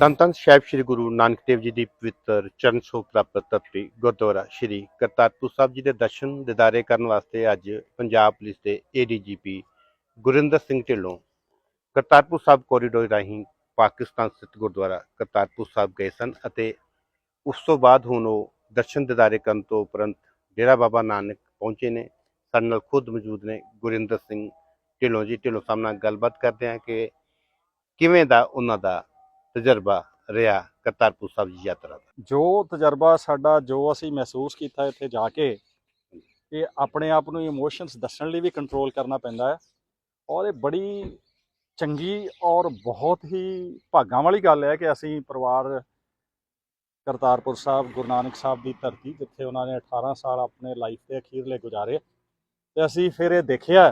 ਧੰਨ ਧੰਨ ਸਾਹਿਬ ਸ੍ਰੀ ਗੁਰੂ ਨਾਨਕ ਦੇਵ ਜੀ ਦੀ ਪਵਿੱਤਰ ਚਰਨ ਛੋਹ ਪ੍ਰਾਪਤ ਧਰਤੀ ਗੁਰਦੁਆਰਾ ਸ੍ਰੀ ਕਰਤਾਰਪੁਰ ਸਾਹਿਬ ਜੀ ਦੇ ਦਰਸ਼ਨ ਦਿਦਾਰੇ ਕਰਨ ਵਾਸਤੇ ਅੱਜ ਪੰਜਾਬ ਪੁਲਿਸ ਦੇ ਏਡੀਜੀਪੀ ਗੁਰਿੰਦਰ ਸਿੰਘ ਢਿੱਲੋਂ ਕਰਤਾਰਪੁਰ ਸਾਹਿਬ ਕੋਰੀਡੋਰ ਰਾਹੀਂ ਪਾਕਿਸਤਾਨ ਸਥਿਤ ਗੁਰਦੁਆਰਾ ਕਰਤਾਰਪੁਰ ਸਾਹਿਬ ਗਏ ਸਨ ਅਤੇ ਉਸ ਤੋਂ ਬਾਅਦ ਹੁਣ ਉਹ ਦਰਸ਼ਨ ਦਿਦਾਰੇ ਕਰਨ ਤੋਂ ਉਪਰੰਤ ਡੇਰਾ ਬਾਬਾ ਨਾਨਕ ਪਹੁੰਚੇ ਨੇ। ਸਾਡੇ ਨਾਲ ਖੁਦ ਮੌਜੂਦ ਨੇ ਗੁਰਿੰਦਰ ਸਿੰਘ ਢਿੱਲੋਂ ਜੀ। ਢਿੱਲੋਂ ਸਾਹਿਬ ਨਾਲ ਗੱਲਬਾਤ ਕਰਦੇ ਹਾਂ ਕਿ ਕਿਵੇਂ ਦਾ ਉਹਨਾਂ ਦਾ ਤਜਰਬਾ ਰਿਹਾ ਕਰਤਾਰਪੁਰ ਸਾਹਿਬ ਦੀ ਯਾਤਰਾ ਦਾ। ਜੋ ਤਜਰਬਾ ਸਾਡਾ, ਜੋ ਅਸੀਂ ਮਹਿਸੂਸ ਕੀਤਾ ਇੱਥੇ ਜਾ ਕੇ, ਇਹ ਆਪਣੇ ਆਪ ਨੂੰ ਇਮੋਸ਼ਨਸ ਦੱਸਣ ਲਈ ਵੀ ਕੰਟਰੋਲ ਕਰਨਾ ਪੈਂਦਾ ਹੈ। ਔਰ ਇਹ ਬੜੀ ਚੰਗੀ ਔਰ ਬਹੁਤ ਹੀ ਭਾਗਾਂ ਵਾਲੀ ਗੱਲ ਹੈ ਕਿ ਅਸੀਂ ਪਰਿਵਾਰ ਕਰਤਾਰਪੁਰ ਸਾਹਿਬ, ਗੁਰੂ ਨਾਨਕ ਸਾਹਿਬ ਦੀ ਧਰਤੀ, ਜਿੱਥੇ ਉਹਨਾਂ ਨੇ 18 ਸਾਲ ਆਪਣੇ ਲਾਈਫ ਦੇ ਅਖੀਰਲੇ ਗੁਜ਼ਾਰੇ, ਤੇ ਅਸੀਂ ਫਿਰ ਇਹ ਦੇਖਿਆ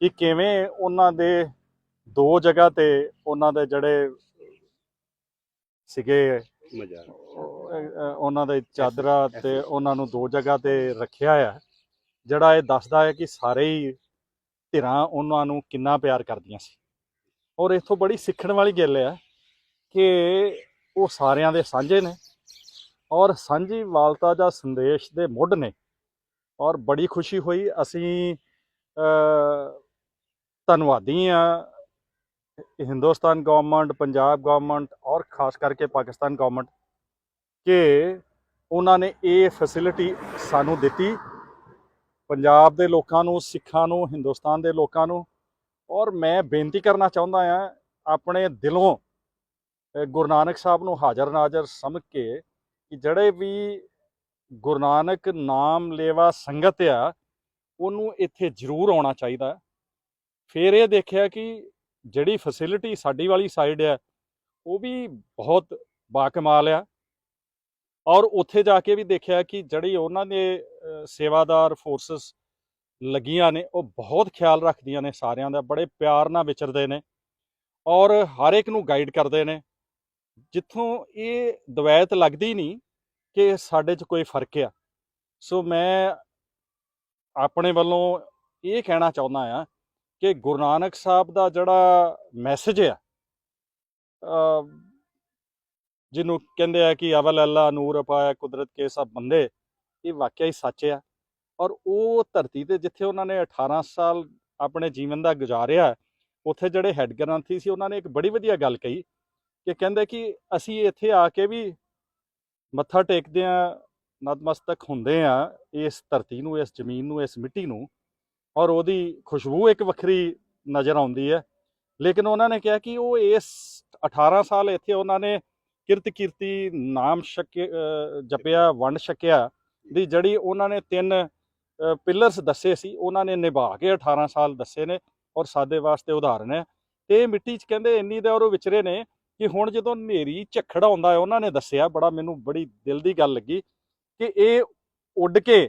ਕਿ ਕਿਵੇਂ ਉਹਨਾਂ ਦੇ ਦੋ ਜਗ੍ਹਾ ਤੇ ਉਹਨਾਂ ਦੇ ਜਿਹੜੇ ਸੀਗੇ। ਉਹਨਾਂ ਦੇ ਚਾਦਰਾ ਤੇ ਉਹਨਾਂ ਨੂੰ ਦੋ ਜਗ੍ਹਾ ਤੇ ਰੱਖਿਆ ਆ। ਜਿਹੜਾ ਇਹ ਦੱਸਦਾ ਹੈ ਕਿ ਸਾਰੇ ਹੀ ਧਿਰਾਂ ਉਹਨਾਂ ਨੂੰ ਕਿੰਨਾ ਪਿਆਰ ਕਰਦੀਆਂ ਸੀ। ਔਰ ਇਥੋਂ ਬੜੀ ਸਿੱਖਣ ਵਾਲੀ ਗੱਲ ਹੈ ਕਿ ਉਹ ਸਾਰਿਆਂ ਦੇ ਸਾਂਝੇ ਨੇ ਔਰ ਸਾਂਝੀ ਵਾਲਤਾ ਦਾ ਸੰਦੇਸ਼ ਦੇ ਮੁੱਢ ਨੇ। ਔਰ ਬੜੀ ਖੁਸ਼ੀ ਹੋਈ। ਅਸੀਂ ਧੰਨਵਾਦੀ ਆ ਹਿੰਦੁਸਤਾਨ ਗਵਰਨਮੈਂਟ ਪੰਜਾਬ ਗਵਰਨਮੈਂਟ ਔਰ ਖਾਸ ਕਰਕੇ ਪਾਕਿਸਤਾਨ ਗਵਰਨਮੈਂਟ ਕਿ ਉਹਨਾਂ ਨੇ ਇਹ ਫੈਸਿਲਿਟੀ ਸਾਨੂੰ ਦਿੱਤੀ ਪੰਜਾਬ ਦੇ ਲੋਕਾਂ ਨੂੰ, ਸਿੱਖਾਂ ਨੂੰ, ਹਿੰਦੁਸਤਾਨ ਦੇ ਲੋਕਾਂ ਨੂੰ ਔਰ ਮੈਂ ਬੇਨਤੀ ਕਰਨਾ ਚਾਹੁੰਦਾ ਆ ਆਪਣੇ ਦਿਲੋਂ ਗੁਰੂ ਨਾਨਕ ਸਾਹਿਬ ਨੂੰ ਹਾਜ਼ਰ ਨਾਜ਼ਰ ਸਮਝ ਕੇ ਕਿ ਜਿਹੜੇ ਵੀ ਗੁਰੂ ਨਾਨਕ ਨਾਮ ਲੇਵਾ ਸੰਗਤ ਆ, ਉਹਨੂੰ ਇੱਥੇ ਜ਼ਰੂਰ ਆਉਣਾ ਚਾਹੀਦਾ। ਫਿਰ ਇਹ ਦੇਖਿਆ ਕਿ ਜਿਹੜੀ ਫੈਸਿਲਿਟੀ ਸਾਡੀ ਵਾਲੀ ਸਾਈਡ ਹੈ, ਉਹ ਵੀ ਬਹੁਤ ਬਾਕਮਾਲ ਆ। ਔਰ ਉੱਥੇ ਜਾ ਕੇ ਵੀ ਦੇਖਿਆ ਕਿ ਜਿਹੜੀ ਉਹਨਾਂ ਦੇ ਸੇਵਾਦਾਰ ਫੋਰਸਸ ਲੱਗੀਆਂ ਨੇ, ਉਹ ਬਹੁਤ ਖਿਆਲ ਰੱਖਦੀਆਂ ਨੇ ਸਾਰਿਆਂ ਦਾ, ਬੜੇ ਪਿਆਰ ਨਾਲ ਵਿਚਰਦੇ ਨੇ ਔਰ ਹਰ ਇੱਕ ਨੂੰ ਗਾਈਡ ਕਰਦੇ ਨੇ। ਜਿੱਥੋਂ ਇਹ ਦਵੈਤ ਲੱਗਦੀ ਨਹੀਂ ਕਿ ਸਾਡੇ 'ਚ ਕੋਈ ਫ਼ਰਕ ਆ। ਸੋ ਮੈਂ ਆਪਣੇ ਵੱਲੋਂ ਇਹ ਕਹਿਣਾ ਚਾਹੁੰਦਾ ਆ ਕਿ ਗੁਰੂ ਨਾਨਕ ਸਾਹਿਬ ਦਾ ਜਿਹੜਾ ਮੈਸੇਜ ਆ ਜਿਹਨੂੰ ਕਹਿੰਦੇ ਆ ਕਿ ਅਵਲ ਅੱਲਾ ਨੂਰ ਪਾਇਆ ਕੁਦਰਤ ਕੇ ਸਭ ਬੰਦੇ, ਇਹ ਵਾਕਿਆ ਹੀ ਸੱਚ ਆ। ਔਰ ਉਹ ਧਰਤੀ ਤੇ ਜਿੱਥੇ ਉਹਨਾਂ ਨੇ 18 ਸਾਲ ਆਪਣੇ ਜੀਵਨ ਦਾ ਗੁਜ਼ਾਰਿਆ, ਉੱਥੇ ਜਿਹੜੇ ਹੈੱਡ ਗ੍ਰੰਥੀ ਸੀ, ਉਹਨਾਂ ਨੇ ਇੱਕ ਬੜੀ ਵਧੀਆ ਗੱਲ ਕਹੀ ਕਿ ਕਹਿੰਦੇ ਕਿ ਅਸੀਂ ਇੱਥੇ ਆ ਕੇ ਵੀ ਮੱਥਾ ਟੇਕਦੇ ਆ, ਨਤਮਸਤਕ ਹੁੰਦੇ ਆ ਇਸ ਧਰਤੀ ਨੂੰ, ਇਸ ਜ਼ਮੀਨ ਨੂੰ, ਇਸ ਮਿੱਟੀ ਨੂੰ ਔਰ ਉਹਦੀ ਖੁਸ਼ਬੂ ਇੱਕ ਵੱਖਰੀ ਨਜ਼ਰ ਆਉਂਦੀ ਹੈ। ਲੇਕਿਨ ਉਹਨਾਂ ਨੇ ਕਿਹਾ ਕਿ ਉਹ ਇਸ 18 ਸਾਲ ਇੱਥੇ ਉਹਨਾਂ ਨੇ ਕਿਰਤ ਕੀਰਤੀ ਨਾਮ ਛਕਿਆ ਜਪਿਆ, ਵੰਡ ਛਕਿਆ ਦੀ ਜਿਹੜੀ ਉਹਨਾਂ ਨੇ ਤਿੰਨ ਪਿਲਰਸ ਦੱਸੇ ਸੀ, ਉਹਨਾਂ ਨੇ ਨਿਭਾ ਕੇ 18 ਸਾਲ ਦੱਸੇ ਨੇ ਔਰ ਸਾਡੇ ਵਾਸਤੇ ਉਦਾਹਰਨ ਹੈ। ਤੇ ਇਹ ਮਿੱਟੀ 'ਚ ਕਹਿੰਦੇ ਇੰਨੀ ਦੇ ਔਰ ਉਹ ਵਿਚਰੇ ਨੇ ਕਿ ਹੁਣ ਜਦੋਂ ਹਨੇਰੀ ਝੱਖੜ ਆਉਂਦਾ ਹੈ, ਉਹਨਾਂ ਨੇ ਦੱਸਿਆ, ਬੜਾ ਮੈਨੂੰ ਬੜੀ ਦਿਲ ਦੀ ਗੱਲ ਲੱਗੀ ਕਿ ਇਹ ਉੱਡ ਕੇ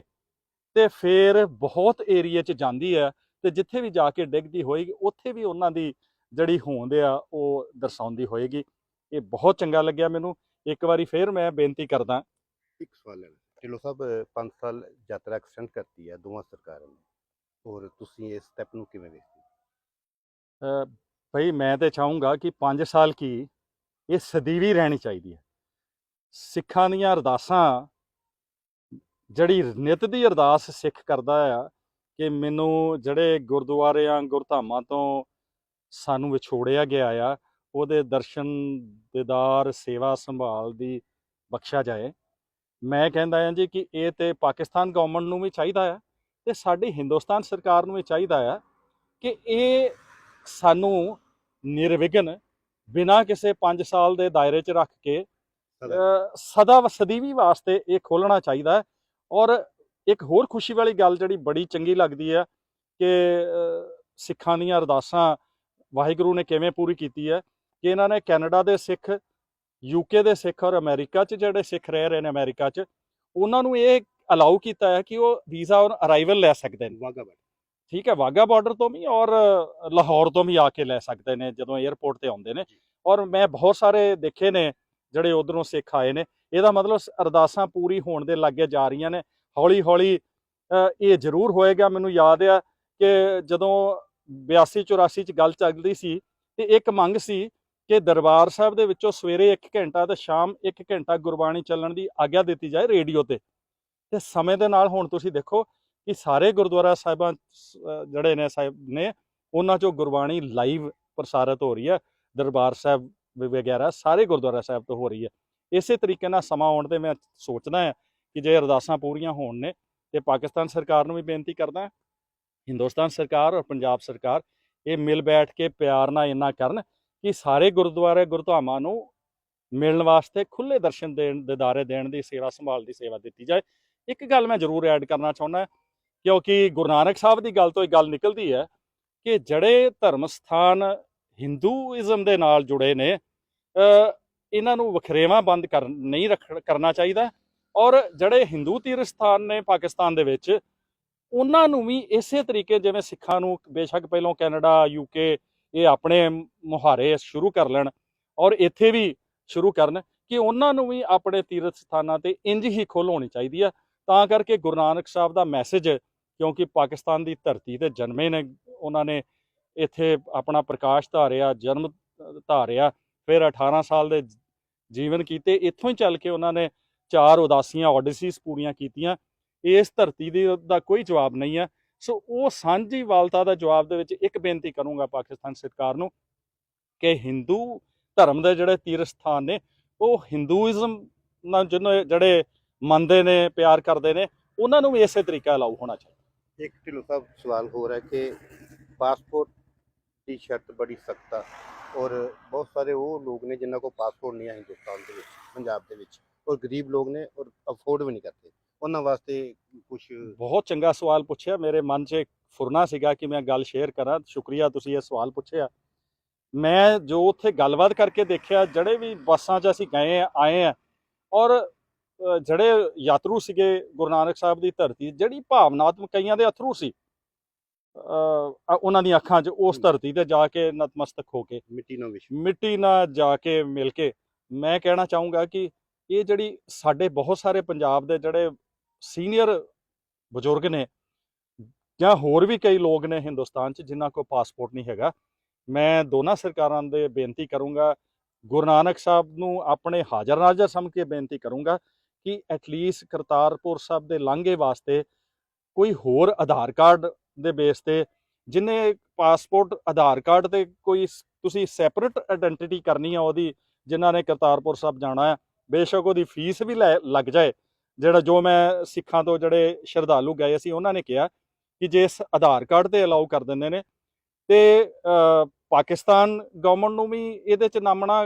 ਤੇ ਫੇਰ ਬਹੁਤ ਏਰੀਆ 'ਚ ਜਾਂਦੀ ਹੈ ਤੇ ਜਿੱਥੇ ਵੀ ਜਾ ਕੇ ਡਿੱਗਦੀ ਹੋਏਗੀ ਉੱਥੇ ਵੀ ਉਹਨਾਂ ਦੀ ਜਿਹੜੀ ਹੋਂਦ ਆ ਉਹ ਦਰਸਾਉਂਦੀ ਹੋਏਗੀ। ਇਹ ਬਹੁਤ ਚੰਗਾ ਲੱਗਿਆ ਮੈਨੂੰ। ਇੱਕ ਵਾਰੀ ਫੇਰ ਮੈਂ ਬੇਨਤੀ ਕਰਦਾ। ਇੱਕ ਸਵਾਲ ਹੈ ਢਿੱਲੋਂ ਸਾਹਿਬ 5 ਸਾਲ ਯਾਤਰਾ ਐਕਸਟੈਂਡ ਕਰਤੀ ਹੈ ਦੋਵਾਂ ਸਰਕਾਰਾਂ ਨੇ। ਔਰ ਤੁਸੀਂ ਇਸ ਸਟੈਪ ਨੂੰ ਕਿਵੇਂ ਵੇਖਦੇ ਹੋ? ਭਈ ਮੈਂ ਤੇ ਚਾਹੂੰਗਾ ਕਿ 5 ਸਾਲ ਕੀ ਇਹ ਸਦੀਵੀ ਰਹਿਣੀ ਚਾਹੀਦੀ ਹੈ। ਸਿੱਖਾਂ ਦੀਆਂ ਅਰਦਾਸਾਂ ਜਿਹੜੀ ਨਿਤ ਦੀ ਅਰਦਾਸ ਸਿੱਖ ਕਰਦਾ ਆ ਕਿ ਮੈਨੂੰ ਜਿਹੜੇ ਗੁਰਦੁਆਰਿਆਂ ਗੁਰਧਾਮਾਂ ਤੋਂ ਸਾਨੂੰ ਵਿਛੋੜਿਆ ਗਿਆ ਆ ਉਹਦੇ ਦਰਸ਼ਨ ਦੀਦਾਰ ਸੇਵਾ ਸੰਭਾਲ ਦੀ ਬਖਸ਼ਿਆ ਜਾਏ। ਮੈਂ ਕਹਿੰਦਾ ਹਾਂ ਜੀ ਕਿ ਇਹ ਤੇ ਪਾਕਿਸਤਾਨ ਗਵਰਨਮੈਂਟ ਨੂੰ ਵੀ ਚਾਹੀਦਾ ਆ ਤੇ ਸਾਡੀ ਹਿੰਦੁਸਤਾਨ ਸਰਕਾਰ ਨੂੰ ਵੀ ਚਾਹੀਦਾ ਆ ਕਿ ਇਹ ਸਾਨੂੰ ਨਿਰਵਿਘਨ ਬਿਨਾਂ ਕਿਸੇ 5 ਸਾਲ ਦੇ ਦਾਇਰੇ 'ਚ ਰੱਖ ਕੇ ਸਦਾ। ਸਦੀਵੀ ਵਾਸਤੇ ਇਹ ਖੋਲਣਾ ਚਾਹੀਦਾ। ਹੈ ਔਰ ਇੱਕ ਹੋਰ ਖੁਸ਼ੀ ਵਾਲੀ ਗੱਲ ਜਿਹੜੀ ਬੜੀ ਚੰਗੀ ਲੱਗਦੀ ਹੈ ਕਿ ਸਿੱਖਾਂ ਦੀਆਂ ਅਰਦਾਸਾਂ ਵਾਹਿਗੁਰੂ ਨੇ ਕਿਵੇਂ ਪੂਰੀ ਕੀਤੀ ਹੈ ਕਿ ਇਹਨਾਂ ਨੇ ਕੈਨੇਡਾ ਦੇ ਸਿੱਖ ਯੂਕੇ ਦੇ ਸਿੱਖ ਔਰ ਅਮਰੀਕਾ 'ਚ ਜਿਹੜੇ ਸਿੱਖ ਰਹਿ ਰਹੇ ਨੇ ਅਮਰੀਕਾ 'ਚ ਉਹਨਾਂ ਨੂੰ ਇਹ ਅਲਾਉ ਕੀਤਾ ਹੈ ਕਿ ਉਹ ਵੀਜ਼ਾ ਔਰ ਅਰਾਈਵਲ ਲੈ ਸਕਦੇ ਨੇ। ਵਾਗਾ ਬਾਰਡਰ ਠੀਕ ਹੈ ਵਾਗਾ ਬਾਰਡਰ ਤੋਂ ਵੀ ਔਰ ਲਾਹੌਰ ਤੋਂ ਵੀ ਆ ਕੇ ਲੈ ਸਕਦੇ ਨੇ ਜਦੋਂ 에ਅਰਪੋਰਟ ਤੇ ਆਉਂਦੇ ਨੇ। ਔਰ ਮੈਂ ਬਹੁਤ ਸਾਰੇ ਦੇਖੇ ਨੇ ਜਿਹੜੇ ਉਧਰੋਂ ਸਿੱਖ ਆਏ ਨੇ ਇਹਦਾ ਮਤਲਬ ਅਰਦਾਸਾਂ ਪੂਰੀ ਹੋਣ ਦੇ ਲਾਗੇ ਜਾ ਰਹੀਆਂ ਨੇ। ਹੌਲੀ ਹੌਲੀ ਇਹ ਜ਼ਰੂਰ ਹੋਏਗਾ, ਮੈਨੂੰ ਯਾਦ ਆ ਕਿ ਜਦੋਂ 82 84 ਚ ਗੱਲ ਚੱਲਦੀ ਸੀ ਤੇ ਇੱਕ ਮੰਗ ਸੀ ਕਿ ਦਰਬਾਰ ਸਾਹਿਬ ਦੇ ਵਿੱਚੋਂ ਸਵੇਰੇ 1 ਘੰਟਾ ਤੇ ਸ਼ਾਮ 1 ਘੰਟਾ ਗੁਰਬਾਣੀ ਚੱਲਣ ਦੀ ਆਗਿਆ ਦਿੱਤੀ ਜਾਏ ਰੇਡੀਓ ਤੇ। ਤੇ ਸਮੇਂ ਦੇ ਨਾਲ ਹੁਣ ਤੁਸੀਂ ਦੇਖੋ ਕਿ ਸਾਰੇ ਗੁਰਦੁਆਰਾ ਸਾਹਿਬਾਂ ਜਿਹੜੇ ਨੇ ਸਾਹਿਬ ਨੇ, ਉਹਨਾਂ ਚੋਂ ਗੁਰਬਾਣੀ ਲਾਈਵ ਪ੍ਰਸਾਰਿਤ ਹੋ ਰਹੀ ਹੈ। ਦਰਬਾਰ ਸਾਹਿਬ ਵਗੈਰਾ ਸਾਰੇ ਗੁਰਦੁਆਰਾ ਸਾਹਿਬ ਤੋਂ ਹੋ ਰਹੀ ਹੈ। ਇਸੇ ਤਰੀਕੇ ਨਾਲ ਸਮਾਂ ਆਉਣ ਤੇ ਮੈਂ ਸੋਚਦਾ ਹਾਂ ਕਿ ਜੇ ਅਰਦਾਸਾਂ ਪੂਰੀਆਂ ਹੋਣ ਨੇ ਤੇ ਪਾਕਿਸਤਾਨ ਸਰਕਾਰ ਨੂੰ ਵੀ ਬੇਨਤੀ ਕਰਦਾ ਹਿੰਦੁਸਤਾਨ ਸਰਕਾਰ ਔਰ ਪੰਜਾਬ ਸਰਕਾਰ ਇਹ ਮਿਲ ਬੈਠ ਕੇ ਪਿਆਰ ਨਾਲ ਇੰਨਾ ਕਰਨ ਕਿ ਸਾਰੇ ਗੁਰਦੁਆਰੇ ਗੁਰਧਾਮਾਂ ਨੂੰ ਮਿਲਣ ਵਾਸਤੇ ਖੁੱਲੇ ਦਰਸ਼ਨ ਦੇਣ ਦਿਦਾਰੇ ਦੇਣ ਦੀ ਸੇਵਾ ਸੰਭਾਲ ਦੀ ਸੇਵਾ ਦਿੱਤੀ ਜਾਏ। ਇੱਕ ਗੱਲ ਮੈਂ ਜ਼ਰੂਰ ਐਡ ਕਰਨਾ ਚਾਹੁੰਦਾ ਕਿਉਂਕਿ ਗੁਰੂ ਨਾਨਕ ਸਾਹਿਬ ਦੀ ਗੱਲ ਤੋਂ ਇਹ ਗੱਲ ਨਿਕਲਦੀ ਹੈ ਕਿ ਜਿਹੜੇ ਧਰਮ ਸਥਾਨ ਹਿੰਦੂਇਜ਼ਮ ਦੇ ਨਾਲ ਜੁੜੇ ਨੇ ਇਹਨਾਂ ਨੂੰ ਵਖਰੇਵਾਂ ਬੰਦ ਕਰ, ਨਹੀਂ ਰੱਖ, ਕਰਨਾ ਚਾਹੀਦਾ। ਔਰ ਜਿਹੜੇ ਹਿੰਦੂ ਤੀਰਥ ਸਥਾਨ ਨੇ ਪਾਕਿਸਤਾਨ ਦੇ ਵਿੱਚ, ਉਹਨਾਂ ਨੂੰ ਵੀ ਇਸੇ ਤਰੀਕੇ ਜਿਵੇਂ ਸਿੱਖਾਂ ਨੂੰ ਬੇਸ਼ੱਕ ਪਹਿਲਾਂ ਕੈਨੇਡਾ ਯੂਕੇ ਇਹ ਆਪਣੇ ਮੁਹਾਰੇ ਸ਼ੁਰੂ ਕਰ ਲੈਣ ਔਰ ਇੱਥੇ ਵੀ ਸ਼ੁਰੂ ਕਰਨ ਕਿ ਉਹਨਾਂ ਨੂੰ ਵੀ ਆਪਣੇ ਤੀਰਥ ਸਥਾਨਾਂ ਤੇ ਇੰਜ ਹੀ ਖੋਲ੍ਹ ਹੋਣੀ ਚਾਹੀਦੀ ਆ। ਤਾਂ ਕਰਕੇ ਗੁਰੂ ਨਾਨਕ ਸਾਹਿਬ ਦਾ ਮੈਸੇਜ, ਕਿਉਂਕਿ ਪਾਕਿਸਤਾਨ ਦੀ ਧਰਤੀ ਤੇ ਜਨਮੇ ਨੇ, ਉਹਨਾਂ ਨੇ ਇੱਥੇ ਆਪਣਾ ਪ੍ਰਕਾਸ਼ ਧਾਰਿਆ, ਜਨਮ ਧਾਰਿਆ। ਫਿਰ 18 ਸਾਲ ਦੇ ਜੀਵਨ ਕੀਤੇ, ਇੱਥੋਂ ਹੀ ਚੱਲ ਕੇ ਉਹਨਾਂ ਨੇ ਚਾਰ ਉਦਾਸੀਆਂ ਓਡੀਸੀਜ਼ ਪੂਰੀਆਂ ਕੀਤੀਆਂ। ਇਸ ਧਰਤੀ ਦੀ ਦਾ ਕੋਈ ਜਵਾਬ ਨਹੀਂ ਹੈ। ਸੋ ਉਹ ਸਾਂਝੀ ਵਾਲਤਾ ਦਾ ਜਵਾਬ ਦੇ ਵਿੱਚ ਇੱਕ ਬੇਨਤੀ ਕਰੂੰਗਾ ਪਾਕਿਸਤਾਨ ਸਰਕਾਰ ਨੂੰ ਕਿ ਹਿੰਦੂ ਧਰਮ ਦੇ ਜਿਹੜੇ ਤੀਰਥ ਸਥਾਨ ਨੇ, ਉਹ ਹਿੰਦੂਇਜ਼ਮ ਨਾਲ ਜਿਹਨੂੰ ਜਿਹੜੇ ਮੰਨਦੇ ਨੇ, ਪਿਆਰ ਕਰਦੇ ਨੇ, ਉਹਨਾਂ ਨੂੰ ਵੀ ਇਸੇ ਤਰੀਕਾ ਅਲਾਉ ਹੋਣਾ ਚਾਹੀਦਾ। ਇੱਕ ਢਿੱਲੋਂ ਸਾਹਿਬ ਸਵਾਲ ਹੋ ਰਿਹਾ ਕਿ ਪਾਸਪੋਰਟ ਦੀ ਸ਼ਰਤ ਬੜੀ ਸਖਤ ਆ। ਔਰ ਬਹੁਤ ਸਾਰੇ ਉਹ ਲੋਕ ਨੇ ਜਿਨ੍ਹਾਂ ਕੋਲ ਪਾਸਪੋਰਟ ਨਹੀਂ ਹੈ ਹਿੰਦੁਸਤਾਨ ਦੇ ਵਿੱਚ, ਪੰਜਾਬ ਦੇ ਵਿੱਚ। ਔਰ ਗਰੀਬ ਲੋਕ ਨੇ ਔਰ ਅਫੋਰਡ ਵੀ ਨਹੀਂ ਕਰਦੇ। ਉਹਨਾਂ ਵਾਸਤੇ ਕੁਝ ਬਹੁਤ ਚੰਗਾ ਸਵਾਲ ਪੁੱਛਿਆ। ਮੇਰੇ ਮਨ 'ਚ ਫੁਰਨਾ ਸੀਗਾ ਕਿ ਮੈਂ ਗੱਲ ਸ਼ੇਅਰ ਕਰਾਂ। ਸ਼ੁਕਰੀਆ ਤੁਸੀਂ ਇਹ ਸਵਾਲ ਪੁੱਛਿਆ। ਮੈਂ ਜੋ ਉੱਥੇ ਗੱਲਬਾਤ ਕਰਕੇ ਦੇਖਿਆ, ਜਿਹੜੇ ਵੀ ਬੱਸਾਂ 'ਚ ਅਸੀਂ ਗਏ ਆ, ਆਏ ਆ, ਔਰ ਜਿਹੜੇ ਯਾਤਰੂ ਸੀਗੇ ਗੁਰੂ ਨਾਨਕ ਸਾਹਿਬ ਦੀ ਧਰਤੀ, ਜਿਹੜੀ ਭਾਵਨਾਤਮਕ ਕਈਆਂ ਦੇ ਅਥਰੂ ਸੀ ਉਹਨਾਂ ਦੀਆਂ ਅੱਖਾਂ 'ਚ ਉਸ ਧਰਤੀ ਤੇ ਜਾ ਕੇ ਨਤਮਸਤਕ ਹੋ ਕੇ। ਮਿੱਟੀ ਨਾਲ ਵਿਸ਼ ਮਿੱਟੀ ਨਾਲ ਜਾ ਕੇ ਮਿਲ ਕੇ ਮੈਂ ਕਹਿਣਾ ਚਾਹੂੰਗਾ ਕਿ ਇਹ ਜਿਹੜੀ ਸਾਡੇ ਬਹੁਤ ਸਾਰੇ ਪੰਜਾਬ ਦੇ ਜਿਹੜੇ ਸੀਨੀਅਰ ਬਜ਼ੁਰਗ ਨੇ ਜਾਂ ਹੋਰ ਵੀ ਕਈ ਲੋਕ ਨੇ ਹਿੰਦੁਸਤਾਨ 'ਚ ਜਿਨ੍ਹਾਂ ਕੋਲ ਪਾਸਪੋਰਟ ਨਹੀਂ ਹੈਗਾ ਮੈਂ ਦੋਨਾਂ ਸਰਕਾਰਾਂ ਦੇ ਬੇਨਤੀ ਕਰੂੰਗਾ ਗੁਰੂ ਨਾਨਕ ਸਾਹਿਬ ਨੂੰ ਆਪਣੇ ਹਾਜ਼ਰ ਨਾਜ਼ਰ ਸਮਝ ਕੇ ਬੇਨਤੀ ਕਰੂੰਗਾ ਕਿ ਐਟਲੀਸਟ ਕਰਤਾਰਪੁਰ ਸਾਹਿਬ ਦੇ ਲਾਂਘੇ ਵਾਸਤੇ ਕੋਈ ਹੋਰ ਆਧਾਰ ਕਾਰਡ ਦੇ ਬੇਸ ਤੇ ਜਿਨੇ ਪਾਸਪੋਰਟ ਆਧਾਰ ਕਾਰਡ ਤੇ ਕੋਈ ਤੁਸੀਂ ਸੈਪਰੇਟ ਆਇਡੈਂਟੀਟੀ ਕਰਨੀ ਆ ਉਹਦੀ, ਜਿਨ੍ਹਾਂ ਨੇ ਕਰਤਾਰਪੁਰ ਸਾਹਿਬ ਜਾਣਾ ਹੈ ਬੇਸ਼ੱਕ ਉਹਦੀ ਫੀਸ ਵੀ ਲੈ, ਲੱਗ ਜਾਏ। ਜਿਹੜਾ ਜੋ ਮੈਂ ਸਿੱਖਾਂ ਤੋਂ ਜਿਹੜੇ ਸ਼ਰਧਾਲੂ ਗਏ ਸੀ, ਉਹਨਾਂ ਨੇ ਕਿਹਾ ਕਿ ਜੇ ਇਸ ਆਧਾਰ ਕਾਰਡ ਤੇ ਅਲਾਉ ਕਰ ਦਿੰਦੇ ਨੇ, ਤੇ ਪਾਕਿਸਤਾਨ ਗਵਰਨਮੈਂਟ ਨੂੰ ਵੀ ਇਹਦੇ ਚ ਨਾਮਣਾ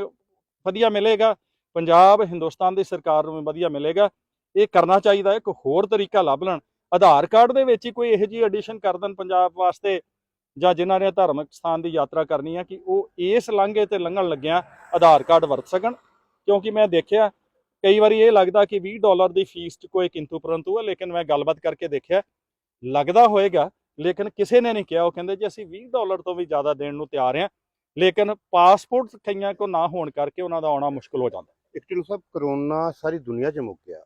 ਵਧੀਆ ਮਿਲੇਗਾ, ਪੰਜਾਬ, ਹਿੰਦੁਸਤਾਨ ਦੀ ਸਰਕਾਰ ਨੂੰ ਵੀ ਵਧੀਆ ਮਿਲੇਗਾ। ਇਹ ਕਰਨਾ ਚਾਹੀਦਾ, ਇੱਕ ਹੋਰ ਤਰੀਕਾ ਲੱਭ ਲੈਣ। ਆਧਾਰ ਕਾਰਡ ਦੇ ਵਿੱਚ ਹੀ ਕੋਈ ਇਹੋ ਜਿਹੀ ਐਡੀਸ਼ਨ ਕਰ ਦੇਣ ਪੰਜਾਬ ਵਾਸਤੇ ਜਾਂ ਜਿਨ੍ਹਾਂ ਨੇ ਧਾਰਮਿਕ ਸਥਾਨ ਦੀ ਯਾਤਰਾ ਕਰਨੀ ਹੈ ਕਿ ਉਹ ਇਸ ਲਾਂਘੇ ਤੇ ਲੰਘਣ ਲੱਗਿਆਂ ਆਧਾਰ ਕਾਰਡ ਵਰਤ ਸਕਣ। ਕਿਉਂਕਿ ਮੈਂ ਦੇਖਿਆ, ਕਈ ਵਾਰੀ ਇਹ ਲੱਗਦਾ ਕਿ 20 ਡਾਲਰ ਦੀ ਫੀਸ 'ਚ ਕੋਈ ਕਿੰਤੂ ਪਰੰਤੂ ਹੈ ਲੇਕਿਨ ਮੈਂ ਗੱਲਬਾਤ ਕਰਕੇ ਦੇਖਿਆ, ਲੱਗਦਾ ਹੋਏਗਾ, ਲੇਕਿਨ ਕਿਸੇ ਨੇ ਨਹੀਂ ਕਿਹਾ। ਉਹ ਕਹਿੰਦੇ ਜੀ ਅਸੀਂ 20 ਡਾਲਰ ਤੋਂ ਵੀ ਜ਼ਿਆਦਾ ਦੇਣ ਨੂੰ ਤਿਆਰ ਹਾਂ, ਲੇਕਿਨ ਪਾਸਪੋਰਟ ਕਈਆਂ ਕੋ ਨਾ ਹੋਣ ਕਰਕੇ ਉਹਨਾਂ ਦਾ ਆਉਣਾ ਮੁਸ਼ਕਲ ਹੋ ਜਾਂਦਾ। ਇੱਕ ਸਾਹਿਬ ਕਰੋਨਾ ਸਾਰੀ ਦੁਨੀਆ 'ਚ ਮੁੱਕ ਗਿਆ।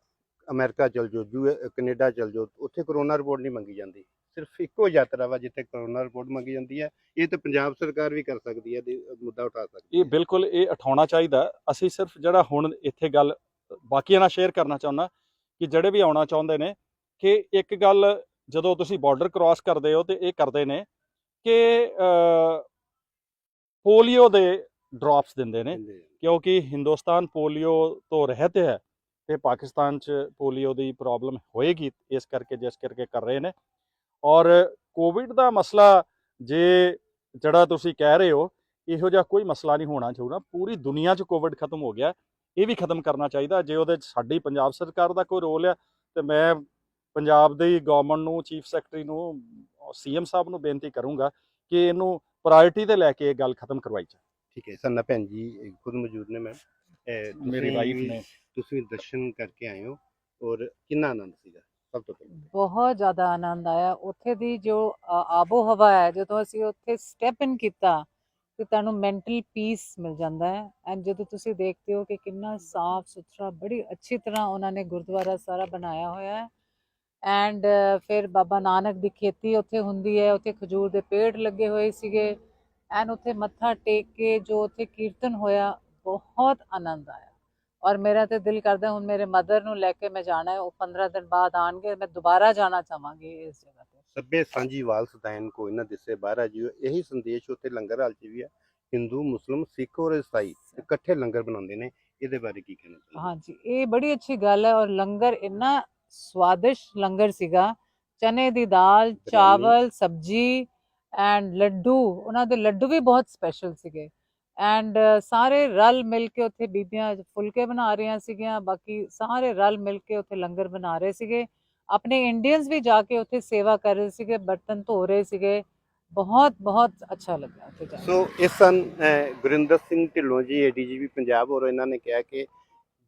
ਅਮਰੀਕਾ ਚਲ ਜਾਓ ਯੂ ਕੈਨੇਡਾ ਚਲ ਜਾਓ ਉੱਥੇ ਕਰੋਨਾ ਰਿਪੋਰਟ ਨਹੀਂ ਮੰਗੀ ਜਾਂਦੀ। ਸਿਰਫ ਇੱਕੋ ਯਾਤਰਾ ਵਾ ਜਿੱਥੇ ਕਰੋਨਾ ਰਿਪੋਰਟ ਮੰਗੀ ਜਾਂਦੀ ਹੈ। ਇਹ ਤਾਂ ਪੰਜਾਬ ਸਰਕਾਰ ਵੀ ਕਰ ਸਕਦੀ ਹੈ ਮੁੱਦਾ ਉਠਾ ਸਕਦੀ ਇਹ ਬਿਲਕੁਲ ਇਹ ਉਠਾਉਣਾ ਚਾਹੀਦਾ। ਅਸੀਂ ਸਿਰਫ ਜਿਹੜਾ ਹੁਣ ਇੱਥੇ ਗੱਲ ਬਾਕੀਆਂ ਨਾਲ ਸ਼ੇਅਰ ਕਰਨਾ ਚਾਹੁੰਦਾ ਕਿ ਜਿਹੜੇ ਵੀ ਆਉਣਾ ਚਾਹੁੰਦੇ ਨੇ ਕਿ ਇੱਕ ਗੱਲ ਜਦੋਂ ਤੁਸੀਂ ਬਾਰਡਰ ਕ੍ਰਾਸ ਕਰਦੇ ਹੋ ਤੇ ਇਹ ਕਰਦੇ ਨੇ ਕਿ ਪੋਲੀਓ ਦੇ ਡ੍ਰੌਪਸ ਦਿੰਦੇ ਨੇ। ਕਿਉਂਕਿ ਹਿੰਦੁਸਤਾਨ ਪੋਲੀਓ ਤੋਂ ਰਹਿਤ ਹੈ। ਤੇ ਪਾਕਿਸਤਾਨ 'ਚ ਪੋਲੀਓ ਦੀ ਪ੍ਰੋਬਲਮ ਹੋਏਗੀ ਇਸ ਕਰਕੇ ਜਿਸ ਕਰਕੇ ਕਰ ਰਹੇ ਨੇ। ਔਰ ਕੋਵਿਡ ਦਾ ਮਸਲਾ ਜੇ ਜਿਹੜਾ ਤੁਸੀਂ ਕਹਿ ਰਹੇ ਹੋ ਇਹੋ ਜਿਹਾ ਕੋਈ ਮਸਲਾ ਨਹੀਂ ਹੋਣਾ ਚਾਹੀਦਾ। ਪੂਰੀ ਦੁਨੀਆ 'ਚ ਕੋਵਿਡ ਖਤਮ ਹੋ ਗਿਆ ਇਹ ਵੀ ਖਤਮ ਕਰਨਾ ਚਾਹੀਦਾ। ਜੇ ਉਹਦੇ 'ਚ ਸਾਡੀ ਪੰਜਾਬ ਸਰਕਾਰ ਦਾ ਕੋਈ ਰੋਲ ਆ ਤੇ ਮੈਂ ਪੰਜਾਬ ਦੀ ਗਵਰਨਮੈਂਟ ਨੂੰ ਚੀਫ ਸੈਕਟਰੀ ਨੂੰ ਸੀਐਮ ਸਾਹਿਬ ਨੂੰ ਬੇਨਤੀ ਕਰੂੰਗਾ ਕਿ ਇਹਨੂੰ ਪ੍ਰਾਇੋਰਟੀ ਤੇ ਲੈ ਕੇ ਇਹ ਗੱਲ ਖਤਮ ਕਰਵਾਈ ਜਾਏ। ਠੀਕ ਹੈ ਸੰਨਾ ਭੈਣ ਜੀ ਇਹ ਖੁਦ ਮੌਜੂਦ ਨੇ ਮੈਮ ਮੇਰੀ ਵਾਈਫ ਨੇ। ਤੁਸੀਂ ਦਰਸ਼ਨ ਕਰਕੇ ਆਏ ਹੋ ਔਰ ਕਿੰਨਾ ਆਨੰਦ ਸੀਗਾ, ਸਭ ਤੋਂ ਪਹਿਲਾਂ? ਬਹੁਤ ਜ਼ਿਆਦਾ ਆਨੰਦ ਆਇਆ। ਉੱਥੇ ਦੀ ਜੋ ਆਬੋ ਹਵਾ ਹੈ, ਜਦੋਂ ਅਸੀਂ ਉੱਥੇ ਸਟੈਪ ਇਨ ਕੀਤਾ, ਤੇ ਤੁਹਾਨੂੰ ਮੈਂਟਲ ਪੀਸ ਮਿਲ ਜਾਂਦਾ ਹੈ। ਐਂਡ ਜਦੋਂ ਤੁਸੀਂ ਦੇਖਦੇ ਹੋ ਕਿ ਕਿੰਨਾ ਸਾਫ਼ ਸੁਥਰਾ, ਬੜੀ ਅੱਛੀ ਤਰ੍ਹਾਂ ਉਹਨਾਂ ਨੇ ਗੁਰਦੁਆਰਾ ਸਾਰਾ ਬਣਾਇਆ ਹੋਇਆ ਹੈ। ਐਂਡ ਫਿਰ ਬਾਬਾ ਨਾਨਕ ਦੀ ਖੇਤੀ ਉੱਥੇ ਹੁੰਦੀ ਹੈ, ਉੱਥੇ ਖਜੂਰ ਦੇ ਪੇੜ ਲੱਗੇ ਹੋਏ ਸੀਗੇ। ਐਂਡ ਉੱਥੇ ਮੱਥਾ ਟੇਕ ਕੇ ਜੋ ਉੱਥੇ ਕੀਰਤਨ ਹੋਇਆ, ਬਹੁਤ ਆਨੰਦ ਆਇਆ। ਔਰ ਮੇਰਾ ਤੇ ਦਿਲ ਕਰਦਾ ਹੁਣ ਮੇਰੇ ਮਦਰ ਨੂੰ ਲੈ ਕੇ ਮੈਂ ਜਾਣਾ ਹੈ ਉਹ 15 ਦਿਨ ਬਾਅਦ ਆਣਗੇ ਮੈਂ ਦੁਬਾਰਾ ਜਾਣਾ ਚਾਹਾਂਗੀ ਇਸ ਜਗ੍ਹਾ ਤੇ। ਸਭੇ ਸਾਂਝੀਵਾਲ ਸਦਾਇਨ ਕੋਈ ਨਾ ਦਿਸੇ ਬਾਹਰਾ ਜੀਓ ਇਹੀ ਸੰਦੇਸ਼ ਉੱਤੇ ਲੰਗਰ ਹਾਲ 'ਚ ਵੀ ਆ ਹਿੰਦੂ ਮੁਸਲਮ ਸਿੱਖ ਔਰ ਈਸਾਈ ਇਕੱਠੇ ਲੰਗਰ ਬਣਾਉਂਦੇ ਨੇ ਇਹਦੇ ਬਾਰੇ ਕੀ ਕਹਿਣਾ ਚਾਹੁੰਦੇ ਹਾਂਜੀ ਇਹ ਬੜੀ ਅੱਛੀ ਗੱਲ ਹੈ ਔਰ ਲੰਗਰ ਇੰਨਾ ਸਵਾਦਿਸ਼ਟ ਲੰਗਰ ਸੀਗਾ ਚਨੇ ਦੀ ਦਾਲ ਚਾਵਲ ਸਬਜੀ ਐਂਡ ਲੱਡੂ ਉਹਨਾਂ ਦੇ ਲੱਡੂ ਵੀ ਬਹੁਤ ਸਪੈਸ਼ਲ ਸੀਗੇ। ਐਂਡ uh, ਸਾਰੇ ਰਲ ਮਿਲ ਕੇ ਉੱਥੇ ਬੀਬੀਆਂ ਫੁਲਕੇ ਬਣਾ ਰਹੀਆਂ ਸੀਗੀਆਂ, ਬਾਕੀ ਸਾਰੇ ਰਲ ਮਿਲ ਕੇ ਉੱਥੇ ਲੰਗਰ ਬਣਾ ਰਹੇ ਸੀਗੇ। ਆਪਣੇ ਇੰਡੀਅਨਸ ਵੀ ਜਾ ਕੇ ਉੱਥੇ ਸੇਵਾ ਕਰ ਰਹੇ ਸੀਗੇ, ਬਰਤਨ ਧੋ ਰਹੇ ਸੀਗੇ। ਬਹੁਤ ਬਹੁਤ ਅੱਛਾ ਲੱਗਾ ਉੱਥੇ ਜਾ ਸੋ ਇਸ ਸਨ ਗੁਰਿੰਦਰ ਸਿੰਘ ਢਿੱਲੋਂ ਜੀ ਏਡੀਜੀਪੀ ਪੰਜਾਬ, ਔਰ ਇਹਨਾਂ ਨੇ ਕਿਹਾ ਕਿ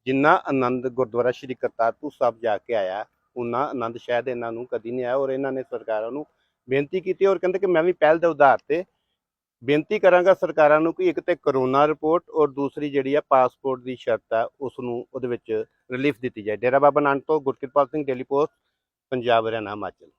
ਜਿੰਨਾ ਆਨੰਦ ਗੁਰਦੁਆਰਾ ਸ਼੍ਰੀ ਕਰਤਾਰਪੁਰ ਸਾਹਿਬ ਜਾ ਕੇ ਆਇਆ ਉਨਾ ਆਨੰਦ ਸ਼ਾਇਦ ਇਹਨਾਂ ਨੂੰ ਕਦੀ ਨਹੀਂ ਆਇਆ, ਔਰ ਇਹਨਾਂ ਨੇ ਸਰਕਾਰਾਂ ਨੂੰ ਬੇਨਤੀ ਕੀਤੀ, ਔਰ ਕਹਿੰਦੇ ਕਿ ਮੈਂ ਵੀ ਪਹਿਲ ਦੇ ਉਧਾਰ ਤੇ ਬੇਨਤੀ ਕਰਾਂਗਾ ਸਰਕਾਰਾਂ ਨੂੰ ਕਿ ਇੱਕ ਤੇ ਕਰੋਨਾ ਰਿਪੋਰਟ ਔਰ ਦੂਸਰੀ ਜਿਹੜੀ ਆ ਪਾਸਪੋਰਟ ਦੀ ਸ਼ਰਤ ਆ ਉਸ ਨੂੰ ਉਹਦੇ ਵਿੱਚ ਰਿਲੀਫ ਦਿੱਤੀ ਜਾਏ। ਡੇਰਾ ਬਾਬਾ ਨਾਨਕ ਤੋਂ ਗੁਰਕਿਰਪਾਲ ਸਿੰਘ ਡੇਲੀ ਪੋਸਟ ਪੰਜਾਬ ਹਰਿਆਣਾ, ਹਿਮਾਚਲ।